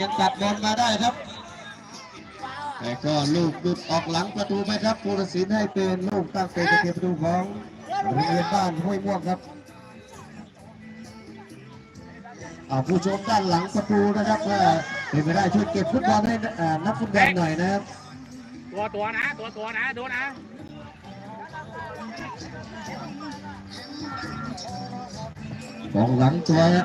ยังตัดบอลมาได้ครับ แต่ก็ลูกดุดออกหลังประตูไปครับผู้ตัดสินให้เป็นลูกตั้งเตะเก็บประตูของโรงเรียนบ้านห้วยม่วงครับอ่าผู้ชมด้านหลังประตูนะครับว่าเป็นไปได้ช่วยเก็บฟุตบอลให้อ่านักฟุตบอลหน่อยนะครับตัวตัวนะตัวตัวนะดูนะกองหลังตัวนะ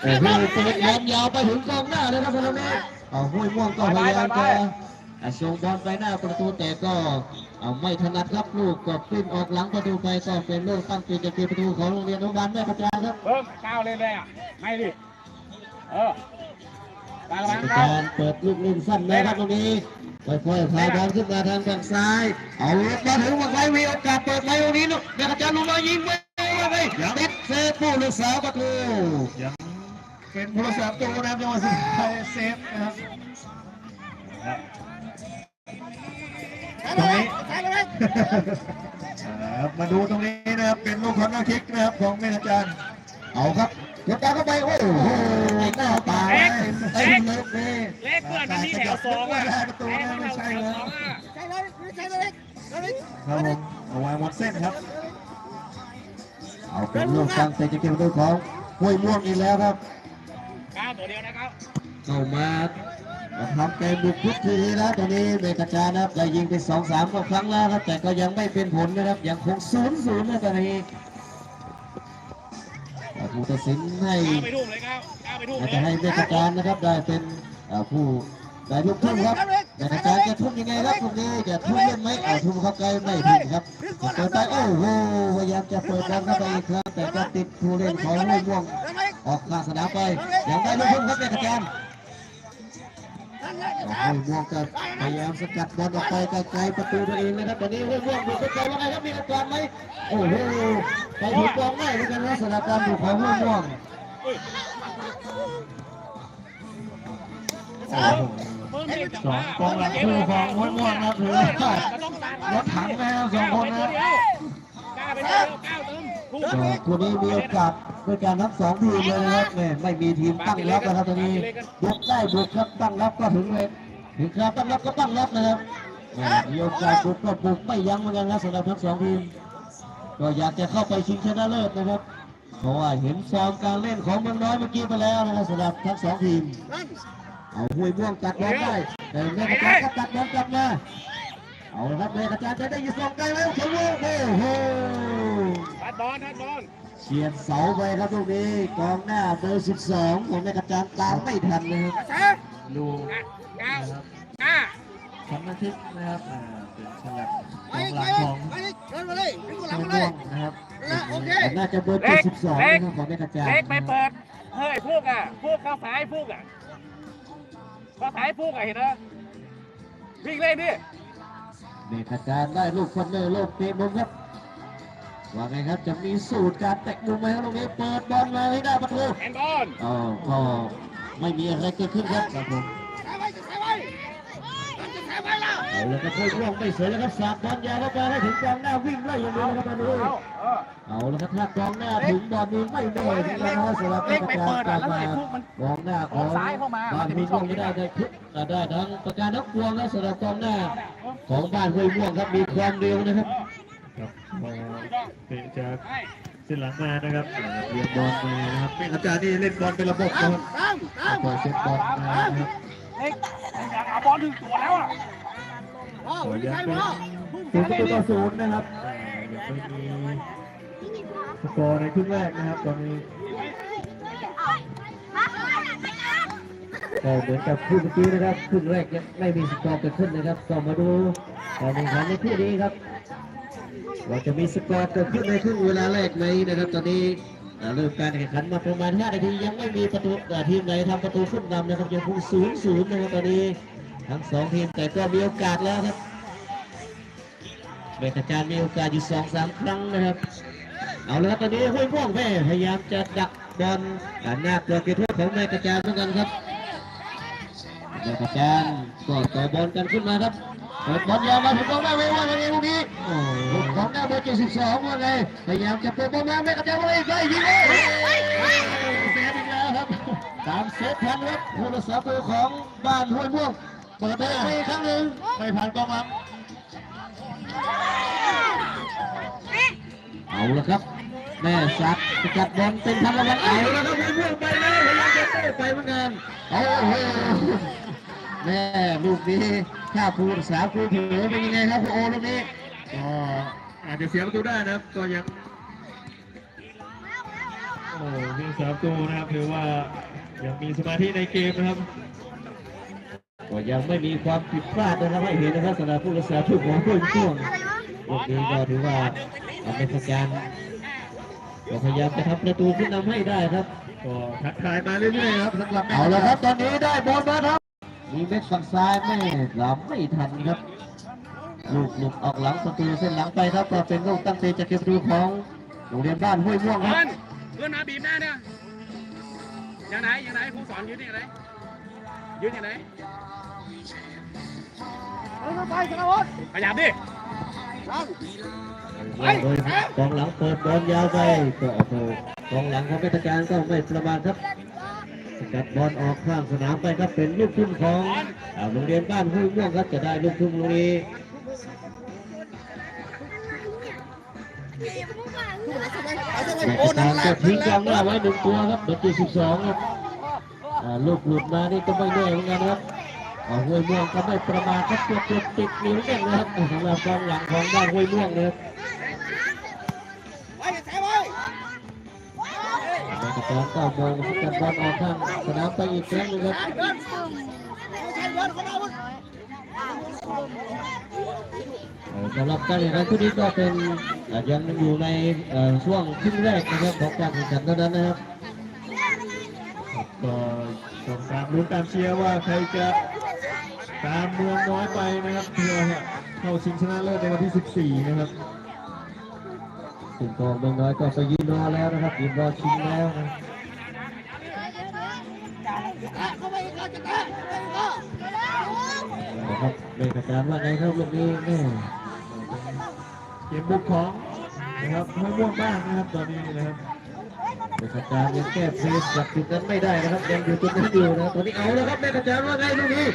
ไปแล้วโอ้โหเปิดบอลยาวไปถึงกองหน้าเลยครับตรงนี้เอาห้วยม่วงก็พยายามจะส่งบอลไปหน้าประตูแต่ก็เอาไม่ถนัดครับลูกก็ขึ้นออกหลังประตูไปก็เป็นลูกตั้งปีจะเก็บประตูของโรงเรียนอนุบาลแม่ประจาครับเพิ่มก้าวเลยเลยอะไม่ดิเออตาแม่ลังประกาจาวเปิดลูกลุ่นสั้นนะครับตรงนี้ค่อยๆพายบอลขึ้นมาทางฝั่งซ้าย เอาลูกมาถึงฝั่งซ้ายมีโอกาสเปิดไว้ตรงนี้ลูกแม่ประจาลูกมายิงไปเลยติดเซฟผู้รักษาวประตู เป็นผู้รักษาประตูนะครับจังหวะสุดท้ายเซฟนะครับตรงนี้ครับมาดูตรงนี้นะครับเป็นลูกคอนเนอร์คิกนะครับของเมนอาจารย์เอาครับกดตามเข้าไปโอ้โหหน้าตาไอ้เล็กนี่เล็กเพื่อนมันมีแถวสองอะประตูไอ้นะมันไม่แถวใช่แถแล้ววสองอะครับผมเอาไว้วัดเส้นครับเอาเป็นลูกกลางเตะจะเก็บประตูของห้วยม่วงอีกแล้วครับก้าว ตัวเดียวนะครับเข้ามาทำเกมบุกทุกทีแล้วตอนนี้เมกาจานะครับได้ยิงไปสองสามครั้งแล้วครับแต่ก็ยังไม่เป็นผลนะครับยังคงศูนย์ศูนย์นะตอนนี้ผู้ตัดสินให้ก้าวไปทุ่มเลยก้าวก้าวไปทุ่มอาจเลจะให้ยเมกาจารนะครับได้เป็นเอ่อผู้ได้ลูกทุ่มครับเมกาจารจะทุ่มยังไงครับตรงนี้จะทุ่มเล่นไหมเอาทุ่มเข้าใกล้ไม่ถึงครับเปิดไปโอ้โหพยายามจะเปิดบอลเข้าไปอีกครั้งแต่ก็ติดผู้เล่นของห้วยม่วง ออกข้างสนามไปยังได้ลูกทุ่มครับเมกาจารห้วยม่วงก็พยายามสกัดบอลออกไปไกลๆประตูตัวเองนะครับตอนนี้ห้วยม่วงบุกเข้าไปว่าไงครับมีโอกาสไหมโอ้โหไปถึงกองได้เหมือนกันนะสำหรับการบุกของห้วยม่วงโอ้โหเพิ่มเด็กสองกองหลังคู่ของห้วยม่วงนะครับถือว่าต้องตัดรถถังนะครับสองคนนะก้าวไปตัวเดียวก้าวเติมคู่ก็คู่นี้มีโอกาส ด้วยการทั้งสองทีมเลยนะครับแม่ยไม่มีทีมตั้งรับนะครับตอนนี้บุกได้บุกครับตั้งรับก็ถึงเลยถึงครับตั้งรับก็ตั้งรับนะครับม่มีโอกาสบุกก็บุกไม่ยั้งเหมือนกันนะสำหรับทั้งสองทีมก็อยากจะเข้าไปชิงชนะเลิศนะครับ เพราะว่าเห็นฟอร์มการเล่นของเมืองน้อยเมื่อกี้ไปแล้วนะครับสำหรับทั้งสองทีมเอาห้วยม่วงตัดบอลได้แต่แม่กระจายจัดบอลกลับมาเอาละครับแม่กระจายจะได้ยิงสองไกลไหมโอ้โหโอ้โหัดบอลัดบอล เฉียดเสาไปครับลูกนี้กองหน้าเบอร์12ของแม่กระจายตามไม่ทันนะครับดูนะครับก้าวคำนาทิตนะครับเป็นฉลับกองหลังของห้วยม่วงนะครับแต่น่าจะเบอร์72นะครับของแม่กระจายเล็กไปเปิดเฮ้ยพวกอะพวกเข้าซ้ายพวกอะเข้าซ้ายพวกอะเห็นไหมวิ่งเล่นดิแม่กระจารย์ได้ลูกคนเนอร์โลกเตะมุมครับ ว่าไงครับจะมีสูตรการเตะมุมไหมครับลูกนี้เปิดบอลมาให้ได้ประตูแอนบอลอ๋อก็ไม่มีอะไรเกิดขึ้นครับครับผมเอาแล้วก็ค่อยร่วงไม่สวยแล้วครับสาดบอลยาวเข้าไปให้ถึงกองหน้าวิ่งไล่อย่างเดียวนะครับตอนนี้เอาเออเอาแล้วครับถ้ากองหน้าถึงบอลนี้ไม่ได้ถึงแล้วนะครับสำหรับเล็กไปประเปิดกาอะศแล้วมาไอ้พวกมันกองหน้าของซ้ายเข้ามาบ้านมันจะมีห้วยช่ม่อวงงไม่ได้ได้ทุกได้ทั้งประกาศนักพวงและสำหรับกองหน้าของบ้านห้วยม่วงครับมีความเร็วนะครับ ครับพอเตะจากเส้นหลังมานะครับอ่าเรียงบอลมานะครับเป็นอาจารย์นี่เล่นบอลเป็นระบบนะครับปล่อยเซตบอลมานะครับเล็กอยากเอาบอลถึงตัวแล้วอะขอย้ำเป็นศูนย์ประตูต่อศูนย์นะครับอ่ายังไม่มีสกอร์ในครึ่งแรกนะครับ ตอนนี้ก็เหมือนกับคู่เมื่อกี้นะครับครึ่งแรกยังไม่มีสกอร์เกิดขึ้นนะครับก็มาดูการแข่งขันในคู่นี้ครับ ว่าจะมีสกอร์เกิดขึ้นในครึ่งเวลาแรกไหมนะครับตอนนี้เริ่มการแข่งขันมาประมาณ 5 นาทียังไม่มีประตูอ่ทีมไหนทำประตูขึ้นนำนะครับยังคงศูนย์ศูนย์นะครับตอนนี้ทั้งสองทีมแต่ก็มีโอกาสแล้วครับเบกอาจารย์มีโอกาสอยู่สองสามครั้งนะครับ เอาละครับตอนนี้ห้วยม่วงแม่พยายามจะดักบอลอ่าหน้ากรอบเขตโทษของเบกอาจารย์เหมือนกันครับเบกอาจารย์ก็ต่อบอลกันขึ้นมาครับ บอลยาวมาถึงกองหน้าไม่ว่าวันนี้ลูกนี้กของหน้าเบอร์72ว่าไงพยายามจะเปิดบอลมาเบกอาจารย์ว่าไงได้ยิงเลยเสียอีกแล้วครับตามเซตทันครับผู้รักษาประตูของบ้านห้วยม่วงเปิดได้อีกครั้งหนึ่งไม่ผ่านกองหลังเอาละครับแม่สัตว์สกัดบอลเป็นทางระวังเอาล้วครับห้วยม่วงไปแล้วพยายามจะเตะไปเหมือนกันโอ้โหแม่ลูกนี้ ถ้าผู้รักษาประตูเผลอเป็นยังไงครับโอ้ลูกนี้ก็อาจจะเสียประตูได้นะครับก็ยังโอ้มีสามตัวนะครับถือว่ายังมีสมาธิในเกมนะครับก็ยังไม่มีความผิดพลาดนะครับให้เห็นนะครับสำหรับผู้รักษาทุกของผู้ช่วงลูกนี้ก็ถือว่าเอาเป็นประการก็พยายามจะทำประตูขึ้นนำให้ได้ครับก็ทักทายมาเรื่อยๆครับสำหรับเอาละครับตอนนี้ได้บอลมาครับ มีเม็ดฝั่งซ้ายไม่รับไม่ทันครับ ลูกหลุดออกหลังประตูเส้นหลังไปครับก็เป็นลูกตั้งเตะจากเก็บประตูของโรงเรียนบ้านห้วยม่วงครับ เพื่อนเพื่อนมาบีบหน้าเนี่ยอย่างไหนอย่างไหนครูสอนยืนอย่างไหนยืนอย่างไหนไปชนะวุฒิขยับดิโดยกองหลังเปิดบอลยาวไปก็โอ้โหกองหลังของเมตการก็ไม่ประมาทครับ สกัดบอลออกข้างสนามไปครับเป็นลูกทุ่งของโรงเรียนบ้านห้วยม่วงครับจะได้ลูกทุ่งลูกนี้ตการก็ทิ้งกองหน้าไว้หนึ่งตัวครับเบอร์ที่สิบสองครับลูกหลุดมานี่ก็ไม่แน่เหมือนกันครับห้วยม่วงก็ไม่ประมาทครับตัวเกือบติดนิ้วแน่นนะครับสำหรับกองหลังของบ้านห้วยม่วงนะครับ สารก็มงสกัดบอลออกข้างสนามไปอีกครั้งนึงครับสำหรับการแข่งขันชุดนี้ก็เป็นยังอยู่ในช่วงครึ่งแรกนะครับของการแข่งขันเท่านั้นนะครับก็ต้องตามลุ้นตามเชียร์ว่าใครจะตามเมืองน้อยไปนะครับเพื่อเข้าชิงชนะเลิศในวันที่ 14 นะครับ ซึ่งกองเมืองน้อยก็ไปยืนรอแล้วนะครับยืนรอชิงแล้วนะนะครับเลขาการว่าไงครับลูกนี้แม่เกมบุกของนะครับห้วยม่วงบ้างนะครับตอนนี้นะครับเลขาการยังแก้เพลสจากจุดนั้นไม่ได้นะครับยังอยู่จุดนั้นอยู่นะตอนนี้เอาแล้วครับเลขาการว่าไงลูกนี้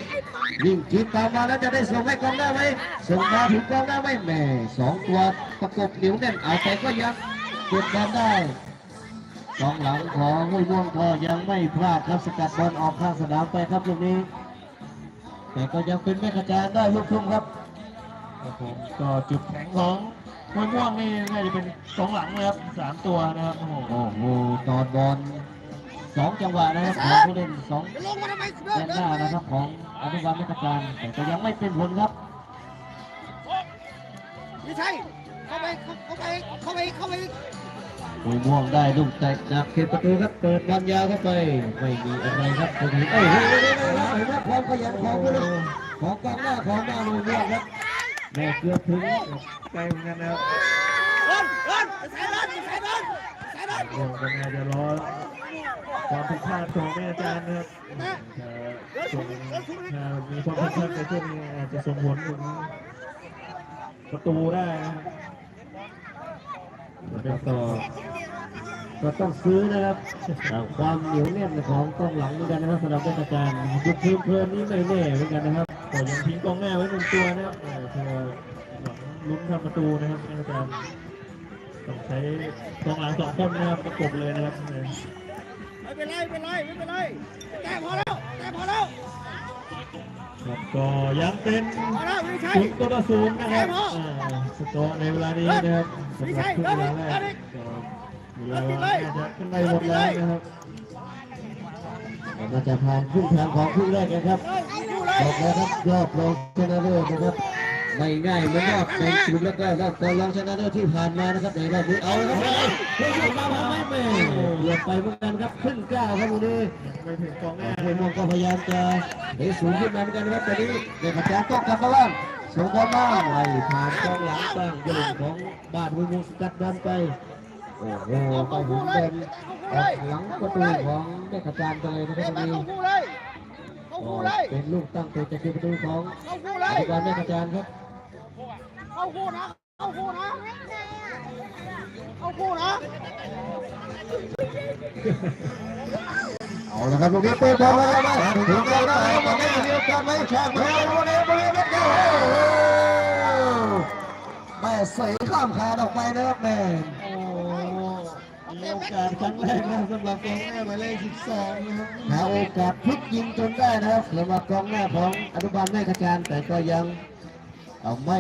ยิ่งคิดตามมาแล้วจะได้ส่งให้กองได้าไหมส่งมาถึงกองได้าไหมแหม่สองตัวประกบเหนียวแน่นเอาแต่ก็ยังเก็บบอลได้กองหลังของห้วยม่วงก็ยังไม่พลาดครับสกัดบอลออกข้างสนามไปครับลูกนี้ แต่ก็ยังเป็นแม่ขจารได้ลูกทุ่งครับครับผมก็จุดแข็งของห้วยม่วงนี่น่าจะเป็นสองหลังเลยครับสามตัวนะครับโอ้โหตอนบอล สองจังหวะนะครับของผู้เล่นสองแดนหน้านะครับ ของอนุบาลแม่ขจารแต่ก็ยังไม่เป็นผลครับไม่ใช่เข้าไปเข้าไปเข้าไปเข้าไปมวยม่วงได้ลูกแตกจากเขตประตูครับเปิดบอลยาวเข้าไปไม่มีอะไรครับตรงนี้เอ้ยเฮ้ยเฮ้ยเฮ้ยเฮ้ยเห็นไหมความขยันของผู้เล่นของกองหน้าของบ้านมวยม่วงครับแม่เกือบถึงใกล้เหมือนกันนะครับเดินเดินใส่เดินใส่เดินใส่เดินม่วงก็น่าจะรอ ความผิดพลาดของแม่อาจารย์นะครับส่งมีความผิดพลาดในช่วงนี้อาจจะส่งผลถึงประตูได้นะครับแล้วก็ต้องซื้อนะครับอ่ความเหนียวแน่นของกองหลังเหมือนกันนะครับสำหรับแม่ขจารยุดพื้นเพลินนี้ไม่แน่เหมือนกันนะครับก็ยังทิ้งกองหน้าไว้หนึ่งตัวนะครับเออหวังลุ้นทำประตูนะครับอาจารย์ต้องใช้กองหลังสองคนนะครับประกบเลยนะครับ ไม่เป็นไรไม่เป็นไรไม่เป็นไรแต่พอแล้วแต่พอแล้วครับก็ยังเป็นพอแล้วไม่ใช่ศูนย์ตัวศูนย์นะครับสกอร์ในเวลานี้นะครับสำหรับช่วงเวลาแรกก็เวลาว่าจะขึ้นได้หมดแล้วนะครับเราจะผ่านครึ่งทางของครึ่งแรกนะครับบอกแล้วครับรอบรองชนะเลิศนะครับไม่ง่ายเหมือนรอบในศูนย์แล้วก็รอบก่อนรองชนะเลิศที่ผ่านมานะครับในรอบนี้เอาละครับ บไปเหมือนกันครับขึ้นก้าวครับวันนี้ไม่ถึงกองหน้าห้วยม่วงก็พยายามจะเฮ้สูงขึ้นมาเหมือนกันนะครับตอนนี้เด็กขัดแย้งต้องกลับมาบ้างส่งบอลมาไล่ผ่านกองหลังตั้งยืนของบ้านห้วยม่วงสกัดบอลไปโอ้โหก็หมุนเป็นออกหลังประตูของเด็กขัดแย้งไปเลยนะคเตะรับตอนมานี้เข้าคู่เลยเข้าคู่เลยเป็นลูกตั้งตัวจากประตูของเข้าคู่เลอยธิการแม่อาจารย์ครับเข้าคู่นะเข้าคู่นะ เข้าคู่นะ เอาละครับลูกนี้เปิดบอลแล้วนะถึงแล้วนะตอนนี้มีโอกาสไหมแข่งมาแล้วลูกนี้ลูกนี้เม็ดเดียวแม่เสยข้ามคานออกไปนะครับแม่โอ้โอกาสครั้งแรกนะสำหรับกองหน้าหมายเลข12นะครับหาโอกาสพลิกยิงจนได้นะครับสำหรับกองหน้าของอนุบาลแม่กระจานแต่ก็ยังไม่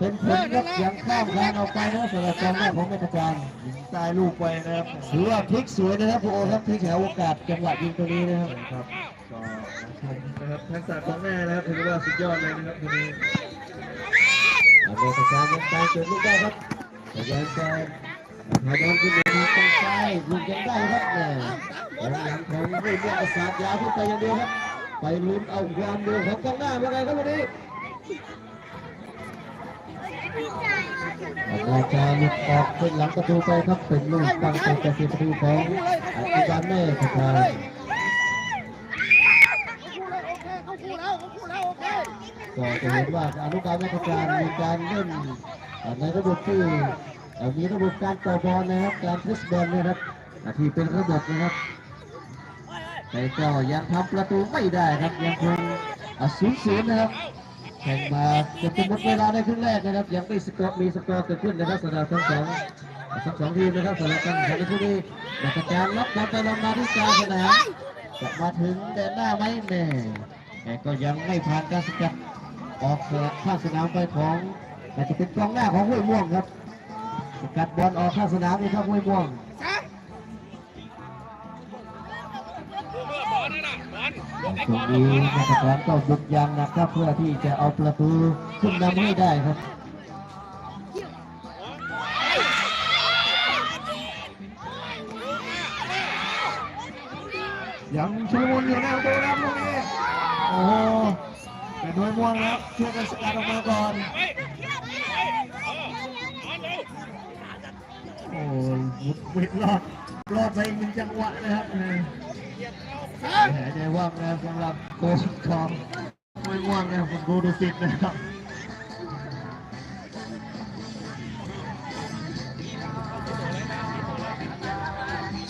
เป็นผลครับยังข้ามคานออกไปนะสำหรับกองหน้าของแม่กระจานยิงใต้ลูกไปนะครับถือว่าพลิกสวยนะครับโอ้ครับพลิกหาโอกาสจังหวะยิงตรงนี้นะครับครับก็ชมนะครับทักษะของแม่นะครับถือว่าสุดยอดเลยนะครับทีนี้อเมริกายังไปจนลูกได้ครับพยายามจะพยายามขึ้นมาทางตรงซ้ายลูกยังได้ครับเนี่ยหลังของเรื่องประสาทยาวขึ้นไปอย่างเดียวครับไปลุ้นเอาความเร็วของกองหน้าว่าไงครับวันนี้ อาจารย์หลุดออกเป็นหลังประตูไปครับเป็นลูกตั้งแต่กระสีประตูของอาจารย์แม่ครับคู่เลยโอเขาคู่แล้วเขาคู่แล้วก็จะเห็นว่าอนุบาลแม่กระจานมีการเล่นในระบบที่มีระบบการต่อบอลนะครับการพุชบอลนะครับอ่าที่เป็นระบบนะครับแต่ก็ยังทำประตูไม่ได้ครับยังคงศูนย์ศูนย์นะครับ แข่งมาจนเป็นหมดเวลาในครึ่งแรกนะครับ ยังไม่สกอร์มีสกอร์เกิดขึ้นนะครับสำหรับทั้งสองทั้งสองทีมนะครับสำหรับการแข่งขันในคู่นี้นักการล็อกบอลไปลงมาที่กลางสนามจะมาถึงแดนหน้าไหมแม่แต่ก็ยังไม่ผ่านการสกัดออกข้างสนามไปของอาจจะเป็นกองหน้าของห้วยม่วงครับสกัดบอลออกข้างสนามนี่ครับห้วยม่วง ตรบงอลนี้บอลนักการก็บุกยังนะครับเพื่อที่จะเอาประตูขึ้นนำให้ได้ครับยังชุลมุนอยู่หน้าประตูนะครับลูกนี้โอ้โหเป็นด้วยม่วงแล้วช่วยกันสกัดออกมาก่อนเฮ้ยเฮ้ยเออเออเร็วโอ้ยมุดวิดรอดรอดไปอีกหนึ่งจังหวะนะครับแหมหายใจว่างนะครับสำหรับโค้ชของมวยม่วงนะครับคุณบูดุสิตนะครับ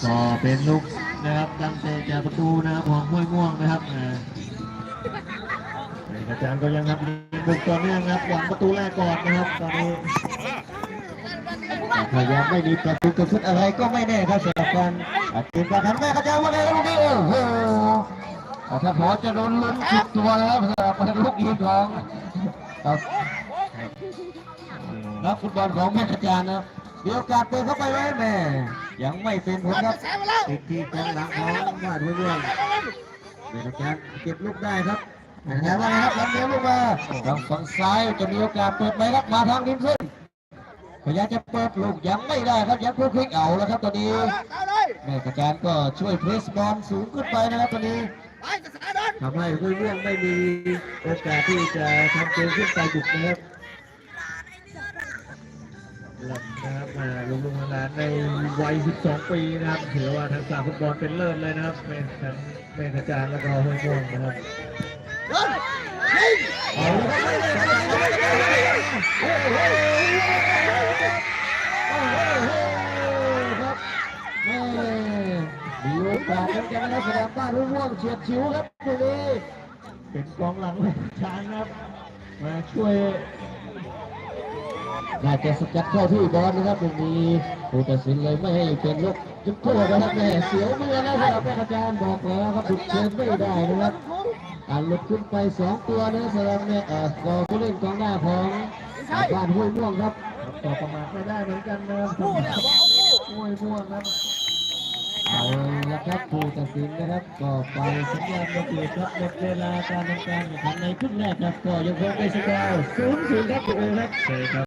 ก็เป็นลูกนะครับดังเตะจากประตูนะครับของห้วยม่วงนะครับอ่าอาจารย์ก็ยังทำบุกต่อเนื่องนะครับหวังประตูแรกก่อนนะครับตอนนี้ถ้ายังไม่มีประตูกิดขึ้นอะไรก็ไม่แน่ครับสำหรับการ ทีมการทันแม่กระจาว่าไงลูกนี้โอ้โหถ้าพอจะโดนลุ้นชุดตัวแล้วสำหรับลูกยิงของครับนักฟุตบอลของแม่กระจายนะครับมีโอกาสเปิดเข้าไปไหมแม่ยังไม่เป็นผลครับแซงมาแล้วติดที่กองหลังของมาด้วยเมืองแม่กระจายเก็บลูกได้ครับยังไงว่าไงครับลำเลี้ยวลูกมาทางฝั่งซ้ายจะมีโอกาสเปิดไหมครับมาทางดินขึ้นพยายามจะเปิดลูกยังไม่ได้ครับยังคลุกคลิกเอาแล้วครับตอนนี้ แม่กระจานก็ช่วยเพรสบอลสูงขึ้นไปนะครับตอนนี้ไปจะสายเดินทำให้ห้วยม่วงไม่มีโอกาสที่จะทำเกมขึ้นไปบุกนะครับหลับนะครับมาลุงลุงหลานในวัย 12 ปีนะครับถือว่าทักษะฟุตบอลเป็นเลิศเลยนะครับเป็นทั้งเมฆอาจารย์แล้วก็ห้วยม่วงนะครับเดินยิงเอาละครับโอ้โหโอ้โหครับแม่ มีโอกาสแล้วกันนะครับสนามบ้านห้วยม่วงเฉียดฉิวครับตรงนี้เป็นกองหลังเลยช้างนครับ มาช่วยน่าจะสกัดเข้าที่บอลนะครับตรงนี้ผู้ตัดสินเลยไม่ให้เป็นลูกจุดโทษนะครับแม่เสียวมือแล้วสำหรับแม่อาจารย์บอกแล้วครับถูกเชิญไม่ได้นะครับอ่าหลุดขึ้นไปสองตัวนะสำหรับแม่เอ่อกองผู้เล่นกองหน้าของบ้านห้วยม่วงครับต่อประมาทไม่ได้เหมือนกันนะครับคู่เนี่ยบอกคู่ห้วยม่วงครับ เอาละครับผู้ตัดสินนะครับก็ไปสัญญาณมาเปลี่ยนครับหมดเวลาการทำการแข่งขันในครึ่งแรกครับก็ยังคงเป็นสกอร์ศูนย์ศูนย์ครับทุกคนครับใช่ครับ